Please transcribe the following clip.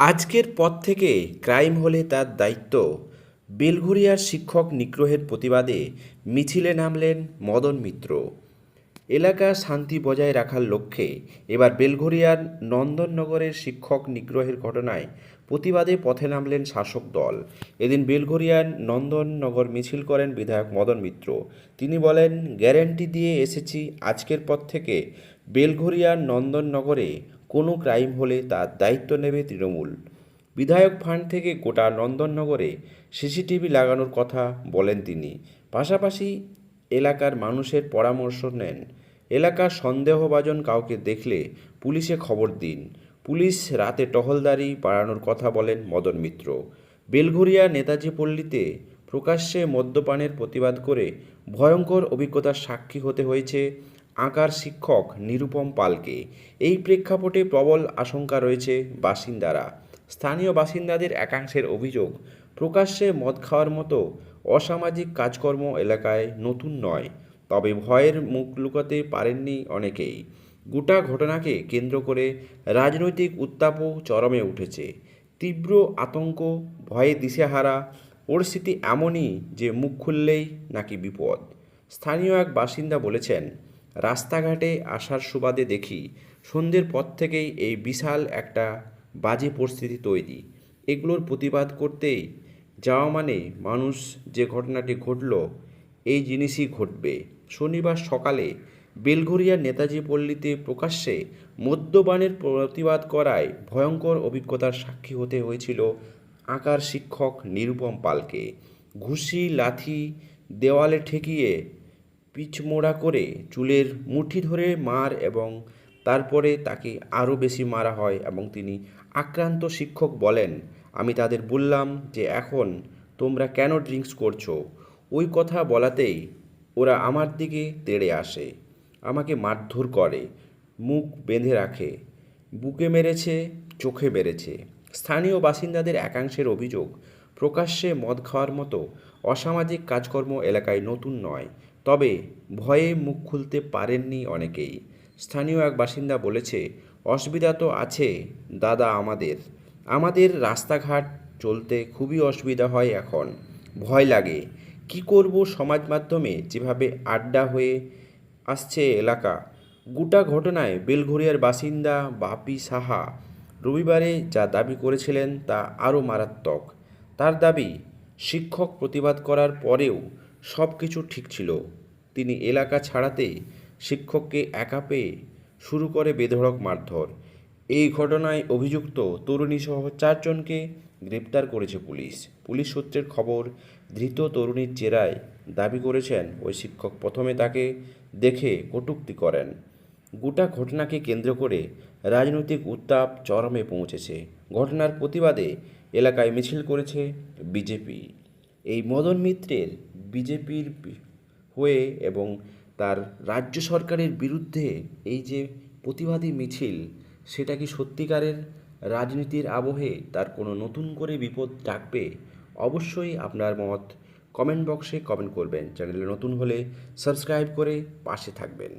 আজকের পর থেকে ক্রাইম হলে তার দায়িত্ব। বেলঘরিয়ার শিক্ষক নিগ্রহের প্রতিবাদে মিছিলে নামলেন মদন মিত্র। এলাকা শান্তি বজায় রাখার লক্ষ্যে এবার বেলঘরিয়ার নন্দননগরের শিক্ষক নিগ্রহের ঘটনায় প্রতিবাদে পথে নামলেন শাসক দল। এদিন বেলঘরিয়ার নন্দননগর মিছিল করেন বিধায়ক মদন মিত্র। তিনি বলেন, গ্যারেন্টি দিয়ে এসেছি, আজকের পর থেকে বেলঘরিয়ার নন্দননগরে কোনো ক্রাইম হলে তার দায়িত্ব নেবে তৃণমূল। বিধায়ক ফান্ড থেকে গোটা নন্দননগরে সিসিটিভি লাগানোর কথা বলেন তিনি। পাশাপাশি এলাকার মানুষের পরামর্শ নেন। এলাকার সন্দেহভাজন কাউকে দেখলে পুলিশে খবর দিন। পুলিশ রাতে টহলদারি বাড়ানোর কথা বলেন মদন মিত্র। বেলঘরিয়া নেতাজি পল্লীতে প্রকাশ্যে মদ্যপানের প্রতিবাদ করে ভয়ঙ্কর অভিজ্ঞতার সাক্ষী হতে হয়েছে আঁকার শিক্ষক নিরুপম পালকে। এই প্রেক্ষাপটে প্রবল আশঙ্কা রয়েছে বাসিন্দারা। স্থানীয় বাসিন্দাদের একাংশের অভিযোগ, প্রকাশ্যে মদ খাওয়ার মতো অসামাজিক কাজকর্ম এলাকায় নতুন নয়, তবে ভয়ের মুখ লুকাতে পারেননি অনেকেই। গোটা ঘটনাকে কেন্দ্র করে রাজনৈতিক উত্তাপও চরমে উঠেছে। তীব্র আতঙ্ক, ভয়ে দিশেহারা, পরিস্থিতি এমনই যে মুখ খুললেই নাকি বিপদ। স্থানীয় এক বাসিন্দা বলেছেন রাস্তাঘাটে আসার সুবাদে দেখি সন্ধ্যের পর থেকেই এই বিশাল একটা বাজে পরিস্থিতি তৈরি। এগুলোর প্রতিবাদ করতেই যাওয়া মানে মানুষ যে ঘটনাটি ঘটল, এই জিনিসই ঘটবে। শনিবার সকালে বেলঘরিয়ার নেতাজি পল্লীতে প্রকাশ্যে মদ্যপানের প্রতিবাদ করায় ভয়ঙ্কর অভিজ্ঞতার সাক্ষী হতে হয়েছিল আঁকার শিক্ষক নিরুপম পালকে। ঘুষি, লাথি, দেওয়ালে ঠেকিয়ে পিচমোড়া করে চুলের মুঠি ধরে মার এবং তারপরে তাকে আরও বেশি মারা হয় এবং তিনি আক্রান্ত শিক্ষক বলেন, আমি তাদের বললাম যে, এখন তোমরা কেন ড্রিঙ্কস করছ? ওই কথা বলাতেই ওরা আমার দিকে তেড়ে আসে, আমাকে মারধর করে, মুখ বেঁধে রাখে, বুকে মেরেছে, চোখে মেরেছে। স্থানীয় বাসিন্দাদের একাংশের অভিযোগ, প্রকাশ্যে মদ খাওয়ার মতো অসামাজিক কাজকর্ম এলাকায় নতুন নয়। তবে ভয়ে মুখ খুলতে পারেননি অনেকেই। স্থানীয় এক বাসিন্দা বলেছে, অসুবিধা তো আছে, দাদা আমাদের। আমাদের রাস্তাঘাট চলতে খুবই অসুবিধা হয় এখন। ভয় লাগে। কি করব সমাজ মাধ্যমে যেভাবে আড্ডা হয়ে আসছে এলাকা? গোটা ঘটনায় বেলঘরিয়ার বাসিন্দা বাপি সাহা রবিবারে যা দাবি করেছিলেন তা আরও মারাত্মক। তার দাবি, শিক্ষক প্রতিবাদ করার পরেও সব কিছু ঠিক ছিল। তিনি এলাকা ছাড়াতেই শিক্ষককে একা পেয়ে শুরু করে বেধড়ক মারধর। এই ঘটনায় অভিযুক্ত তরুণীসহ চারজনকে গ্রেপ্তার করেছে পুলিশ। পুলিশ সূত্রের খবর, ধৃত তরুণীর জেরায় দাবি করেছেন, ওই শিক্ষক প্রথমে তাকে দেখে কটূক্তি করেন। গোটা ঘটনাকে কেন্দ্র করে রাজনৈতিক উত্তাপ চরমে পৌঁছেছে। ঘটনার প্রতিবাদে এলাকায় মিছিল করেছে বিজেপি। এই মদন মিত্রের বিজেপির হয়ে এবং তার রাজ্য সরকারের বিরুদ্ধে এই যে প্রতিবাদী মিছিল, সেটা কি সত্যিকারের রাজনীতির আবহে তার কোনো নতুন করে বিপদ ডাকবে? অবশ্যই আপনার মত কমেন্ট বক্সে কমেন্ট করবেন। চ্যানেলে নতুন হলে সাবস্ক্রাইব করে পাশে থাকবেন।